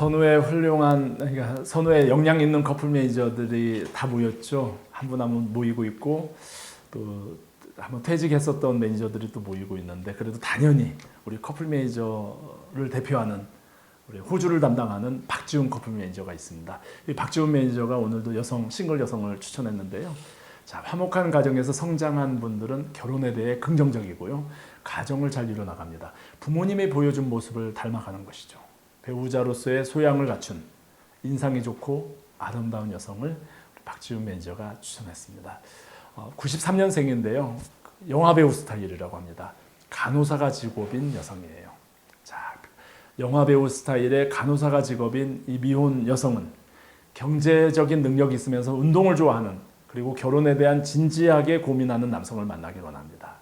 선후에 훌륭한 그러니까 선후에 역량 있는 커플 매니저들이 다 모였죠. 한 분 한 분 모이고 있고 또 한번 퇴직했었던 매니저들이 또 모이고 있는데 그래도 당연히 우리 커플 매니저를 대표하는 우리 호주를 담당하는 박지훈 커플 매니저가 있습니다. 이 박지훈 매니저가 오늘도 여성 싱글 여성을 추천했는데요. 자, 화목한 가정에서 성장한 분들은 결혼에 대해 긍정적이고요. 가정을 잘 이뤄나갑니다. 부모님이 보여준 모습을 닮아가는 것이죠. 배우자로서의 소양을 갖춘 인상이 좋고 아름다운 여성을 박지훈 매니저가 추천했습니다. 어, 93년생인데요. 영화 배우 스타일이라고 합니다. 간호사가 직업인 여성이에요. 자, 영화 배우 스타일의 간호사가 직업인 이 미혼 여성은 경제적인 능력이 있으면서 운동을 좋아하는 그리고 결혼에 대한 진지하게 고민하는 남성을 만나길 원합니다.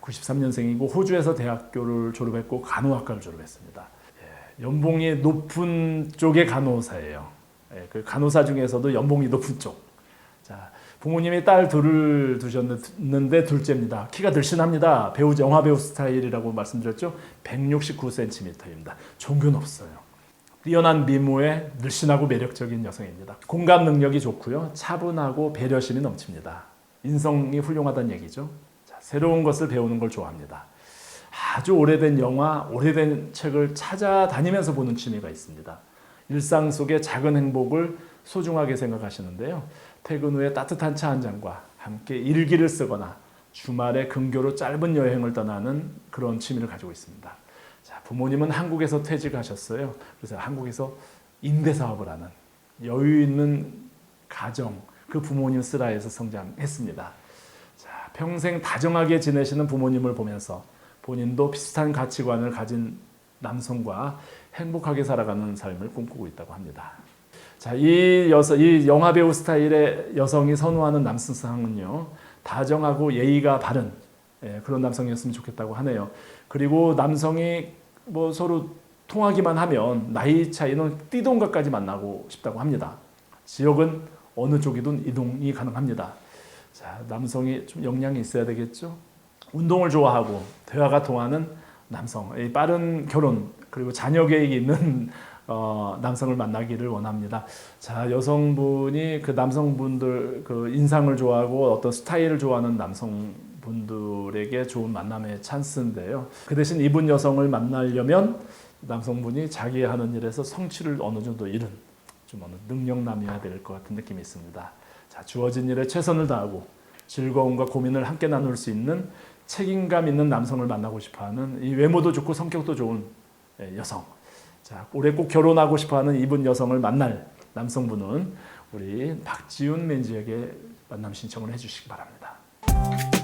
93년생이고 호주에서 대학교를 졸업했고 간호학과를 졸업했습니다. 예, 연봉이 높은 쪽의 간호사예요. 예, 그 간호사 중에서도 연봉이 높은 쪽. 자, 부모님이 딸 둘을 두셨는데 둘째입니다. 키가 늘씬합니다. 배우 영화 배우 스타일이라고 말씀드렸죠. 169cm입니다. 종교는 없어요. 뛰어난 미모에 늘씬하고 매력적인 여성입니다. 공감 능력이 좋고요. 차분하고 배려심이 넘칩니다. 인성이 훌륭하다는 얘기죠. 자, 새로운 것을 배우는 걸 좋아합니다. 아주 오래된 영화, 오래된 책을 찾아다니면서 보는 취미가 있습니다. 일상 속의 작은 행복을 소중하게 생각하시는데요. 퇴근 후에 따뜻한 차 한 잔과 함께 일기를 쓰거나 주말에 근교로 짧은 여행을 떠나는 그런 취미를 가지고 있습니다. 자, 부모님은 한국에서 퇴직하셨어요. 그래서 한국에서 임대 사업을 하는 여유 있는 가정, 그 부모님 쓰라에서 성장했습니다. 자, 평생 다정하게 지내시는 부모님을 보면서 본인도 비슷한 가치관을 가진 남성과 행복하게 살아가는 삶을 꿈꾸고 있다고 합니다. 자, 이 여성, 이 영화 배우 스타일의 여성이 선호하는 남성상은요, 다정하고 예의가 바른 예, 그런 남성이었으면 좋겠다고 하네요. 그리고 남성이 뭐 서로 통하기만 하면 나이 차이는 띠동갑까지 만나고 싶다고 합니다. 지역은 어느 쪽이든 이동이 가능합니다. 자, 남성이 좀 역량이 있어야 되겠죠. 운동을 좋아하고 대화가 통하는 남성, 이 빠른 결혼 그리고 자녀 계획이 있는 어, 남성을 만나기를 원합니다. 자, 여성분이 그 남성분들 그 인상을 좋아하고 어떤 스타일을 좋아하는 남성분들에게 좋은 만남의 찬스인데요. 그 대신 이분 여성을 만나려면 남성분이 자기 하는 일에서 성취를 어느 정도 이룬 좀 어느 능력남이어야 될 것 같은 느낌이 있습니다. 자, 주어진 일에 최선을 다하고 즐거움과 고민을 함께 나눌 수 있는 책임감 있는 남성을 만나고 싶어하는 이 외모도 좋고 성격도 좋은 예, 여성. 자, 올해 꼭 결혼하고 싶어하는 이분 여성을 만날 남성분은 우리 박지훈 매니저에게 만남 신청을 해주시기 바랍니다.